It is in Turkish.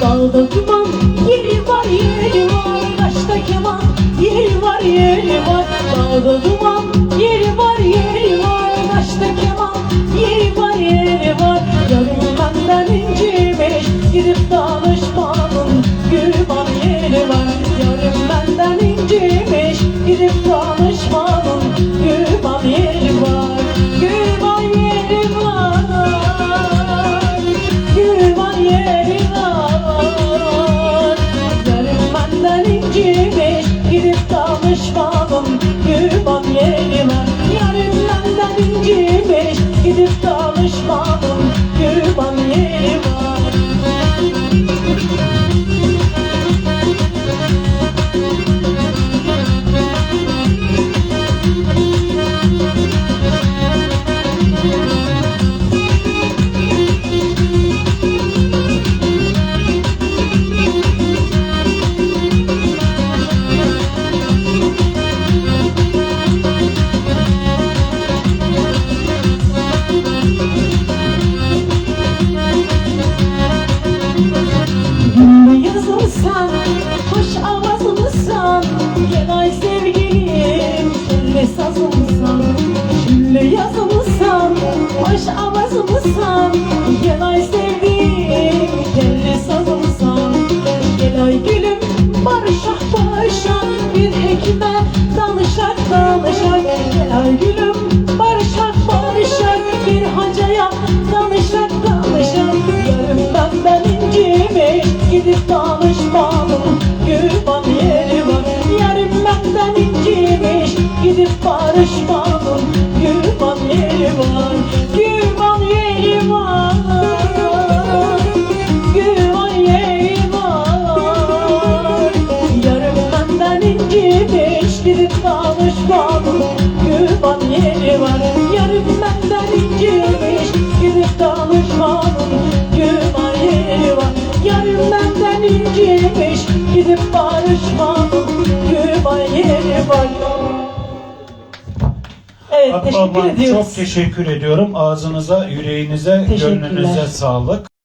Dağda duman yeri var yeri var. Kaşta keman yeri var yeri var. Dağda duman yazılsan, hoş avazımsan Gel ay sevgilim, gülle sazımsan Gülle yazılsan, hoş avazımsan Gel ay sevgilim, gülle sazımsan Gel ay gülüm, barışak barışak Bir hekime danışak danışak Gel ay gülüm, barışmanın Gülban yeri var Gülban yeri var. Yarım benden incimiş Gidip danışmanın Gülban yeri Yarım benden incimiş Gidip danışmanın Gülban yeri Yarım benden incimiş Gidip barışmanın Gülban yeri var Evet teşekkür Akbaba ediyoruz. çok teşekkür ediyorum. Ağzınıza, yüreğinize, Teşekkürler. gönlünüze sağlık.